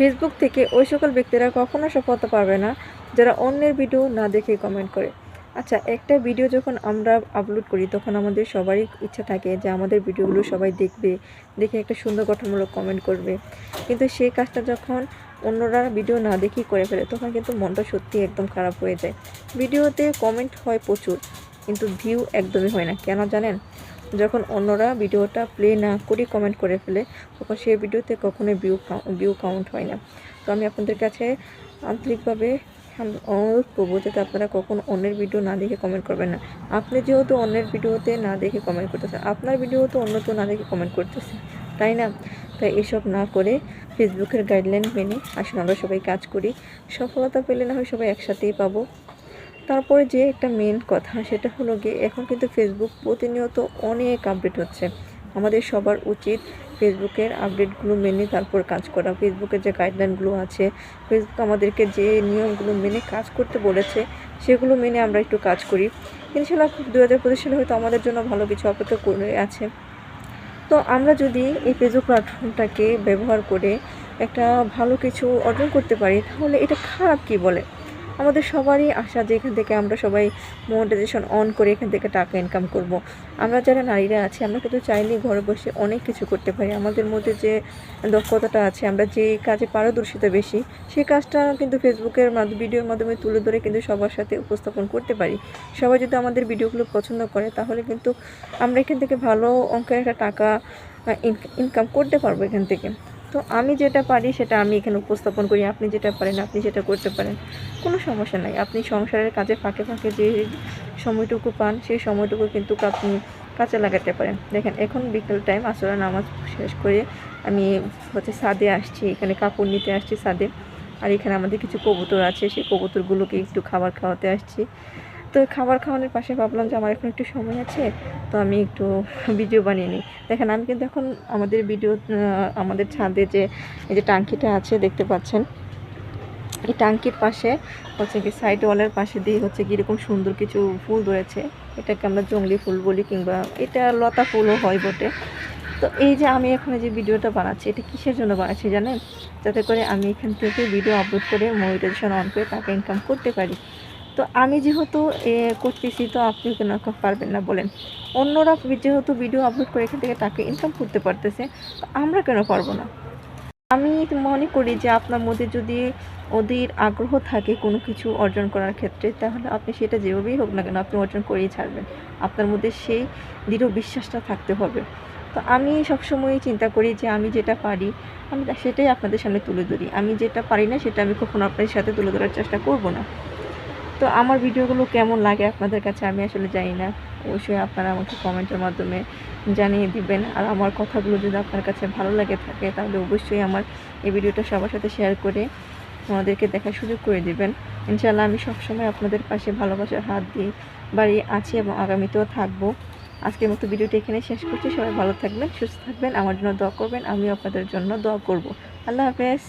Facebook থেকে ওই সকল ব্যক্তিরা কখনো সফলতা পাবে না। যারা অন্যের ভিডিও না দেখে কমেন্ট করে। আচ্ছা একটা ভিডিও যখন আমরা আপলোড করি, তখন আমাদের সবারই ইচ্ছা থাকে যে আমাদের ভিডিওগুলো সবাই দেখবে, দেখে একটা সুন্দর গঠনমূলক কমেন্ট করবে। কিন্তু সেই কাজটা যখন অন্যরা ভিডিও না দেখেই করে ফেলে, তখন কিন্তু মনটা সত্যি একদম খারাপ হয়ে যায়। ভিডিওতে কমেন্ট হয় প্রচুর, কিন্তু ভিউ একদমই হয় না। কেন জানেন? যখন অন্যরা ভিডিওটা প্লে না করে কমেন্ট করে ফেলে, তখন সেই ভিডিওতে কখনোই ভিউ ভিউ কাউন্ট হয় না। তো আমি আপনাদের কাছে আন্তরিকভাবে অনুরোধ করব যাতে আপনারা কখনো অন্যের ভিডিও না দেখে কমেন্ট করবেন না। আপনি যেহেতু অন্যের ভিডিওতে না দেখে কমেন্ট করতেছেন, আপনার ভিডিও তো অন্য কেউ না দেখে কমেন্ট করতেছে, তাই না? তাই এসব না করে ফেসবুকের গাইডলাইন মেনে আসুন, আমরা সবাই কাজ করি। সফলতা পেলে না হয় সবাই একসাথেই পাবো। তারপরে যে একটা মেন কথা সেটা হলো গিয়ে এখন কিন্তু ফেসবুক প্রতিনিয়ত অনেক আপডেট হচ্ছে। আমাদের সবার উচিত ফেসবুকের আপডেটগুলো মেনে তারপর কাজ করা। ফেসবুকের যে গাইডলাইনগুলো আছে ফেসবুক আমাদেরকে যে নিয়মগুলো মেনে কাজ করতে বলেছে, সেগুলো মেনে আমরা একটু কাজ করি। ইনশাল্লাহ দু হাজার পঁচিশ সালে হয়তো আমাদের জন্য ভালো কিছু অপেক্ষা করে আছে। তো আমরা যদি এই ফেসবুক প্ল্যাটফর্মটাকে ব্যবহার করে একটা ভালো কিছু অর্জন করতে পারি, তাহলে এটা খারাপ কি বলে? আমাদের সবারই আশা যে এখান থেকে আমরা সবাই মনিটাইজেশন অন করে এখান থেকে টাকা ইনকাম করব। আমরা যারা নারীরা আছি, আমরা কিন্তু চাইলেই ঘরে বসে অনেক কিছু করতে পারি। আমাদের মধ্যে যে দক্ষতাটা আছে, আমরা যে কাজে পারদর্শিতা বেশি, সেই কাজটা কিন্তু ফেসবুকের মাধ্যমে ভিডিওর মাধ্যমে তুলে ধরে কিন্তু সবার সাথে উপস্থাপন করতে পারি। সবাই যদি আমাদের ভিডিওগুলো পছন্দ করে, তাহলে কিন্তু আমরা এখান থেকে ভালো অঙ্কের একটা টাকা ইনকাম করতে পারব এখান থেকে। তো আমি যেটা পারি সেটা আমি এখানে উপস্থাপন করি, আপনি যেটা পারেন, আপনি যেটা করতে পারেন। কোনো সমস্যা নাই, আপনি সংসারের কাজে ফাঁকে ফাঁকে যে সময়টুকু পান, সেই সময়টুকু কিন্তু আপনি কাজে লাগাতে পারেন। দেখেন, এখন বিকেল টাইম আসলে নামাজ শেষ করে আমি হচ্ছে সাদে আসছি, এখানে কাপড় নিতে আসছি সাদে আর এখানে আমাদের কিছু কবুতর আছে, সেই কবুতরগুলোকে একটু খাবার খাওয়াতে আসছি। তো খাবার খাওয়ানোর পাশে ভাবলাম যে আমার এখন একটু সময় আছে, তো আমি একটু ভিডিও বানিয়ে নিই। দেখেন, আমি কিন্তু এখন আমাদের ভিডিও আমাদের ছাদে যে, এই যে টাঙ্কিটা আছে, দেখতে পাচ্ছেন? এই টাঙ্কির পাশে হচ্ছে কি সাইড ওয়ালের পাশে দিয়ে হচ্ছে কি এরকম সুন্দর কিছু ফুল রয়েছে এটাকে আমরা জঙ্গলি ফুল বলি কিংবা এটা লতা ফুলও হয় বটে। তো এই যে আমি এখন যে ভিডিওটা বানাচ্ছি, এটা কিসের জন্য বানাচ্ছি জানেন? যাতে করে আমি এখান থেকে ভিডিও আপলোড করে মনিটাইজেশন অন করে টাকা ইনকাম করতে পারি। তো আমি যেহেতু, এ, করতেছি, তো আপনিও কেন পারবেন না বলেন। অন্যরা যেহেতু ভিডিও আপলোড করে এখান থেকে টাকা ইনকাম করতে পারতেছে, তো আমরা কেন পারব না? আমি মনে করি যে আপনার মধ্যে যদি ওদের আগ্রহ থাকে কোনো কিছু অর্জন করার ক্ষেত্রে, তাহলে আপনি সেটা যেভাবেই হোক না কেন আপনি অর্জন করেই ছাড়বেন। আপনার মধ্যে সেই দৃঢ় বিশ্বাসটা থাকতে হবে। তো আমি সবসময় চিন্তা করি যে আমি যেটা পারি, আমি সেটাই আপনাদের সামনে তুলে ধরি। আমি যেটা পারি না, সেটা আমি কখনো আপনাদের সাথে তুলে ধরার চেষ্টা করব না। তো আমার ভিডিওগুলো কেমন লাগে আপনাদের কাছে আমি আসলে জানি না। অবশ্যই আপনারা আমাকে কমেন্টের মাধ্যমে জানিয়ে দিবেন। আর আমার কথাগুলো যদি আপনার কাছে ভালো লাগে থাকে, তাহলে অবশ্যই আমার এই ভিডিওটা সবার সাথে শেয়ার করে ওনাদেরকে দেখার সুযোগ করে দিবেন। ইনশাল্লাহ আমি সবসময় আপনাদের পাশে ভালোবাসার হাত দিয়ে বাড়ি আছি এবং আগামীতেও থাকব। আজকের মতো ভিডিওটি এখানে শেষ করছি। সবাই ভালো থাকবেন, সুস্থ থাকবেন। আমার জন্য দোয়া করবেন, আমিও আপনাদের জন্য দোয়া করব। আল্লাহ হাফেজ।